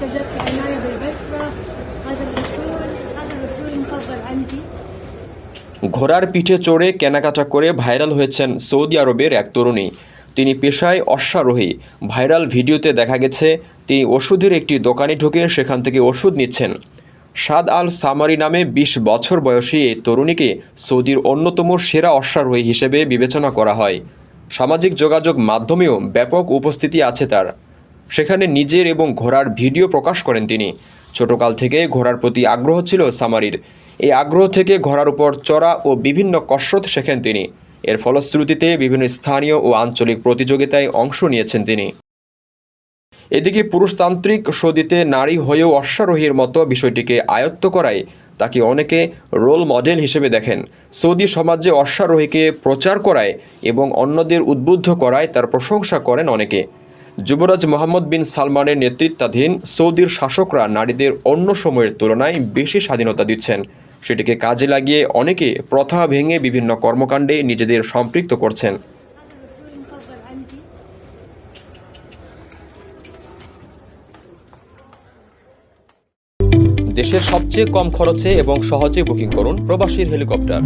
جت عناية بالبشرة هذا الغسول هذا الغسول المفضل عندي ঘোড়ার পিঠে চড়ে কেনাকাটা করে ভাইরাল হয়েছেন সৌদি আরবের এক তরুণী তিনি পেশায় অশ্বারোহী ভাইরাল ভিডিওতে দেখা গেছে তিনি ওষুধের একটি দোকানে ঢুকে সেখান থেকে ওষুধ নিচ্ছেন সাদ আল সামারি নামে ২০ বছর বয়সী এই তরুণীকে সৌদির অন্যতম সেরা অশ্বারোহী হিসেবে বিবেচনা করা হয় সামাজিক যোগাযোগ মাধ্যমেও ব্যাপক উপস্থিতি আছে তার সেখানে নিজের এবং ঘোড়ার ভিডিও প্রকাশ করেন তিনি। ছোটকাল থেকে ঘোড়ার প্রতি আগ্রহ ছিল সামারির। এই আগ্রহ থেকে ঘোড়ার উপর চড়া ও বিভিন্ন কসরত শেখেন তিনি। এর ফলশ্রুতিতে বিভিন্ন স্থানীয় ও আঞ্চলিক প্রতিযোগিতায় অংশ নিয়েছেন তিনি। এদিকে পুরুষতান্ত্রিক সদিতে নারী হয়েও অশ্বারোহীর মতো বিষয়টিকে আয়ত্ত করায় তাকে অনেকে রোল মডেল হিসেবে দেখেন। সৌদি সমাজে অশ্বারোহীকে প্রচার করায় এবং অন্যদের উদ্বুদ্ধ করায় তার প্রশংসা করেন অনেকে। যুবরাজ মোহাম্মদ বিন সালমানের নেতৃত্বাধীন সৌদির শাসকরা নারীদের অন্য সময়ের তুলনায় বেশি স্বাধীনতা দিচ্ছেন। সেটিকে কাজে লাগিয়ে অনেকে প্রথা ভেঙে বিভিন্ন কর্মকাণ্ডে নিজেদের সম্পৃক্ত করছেন। দেশের সবচেয়ে কম খরচে এবং সহজে বুকিং করুন প্রবাসীর হেলিকপ্টার।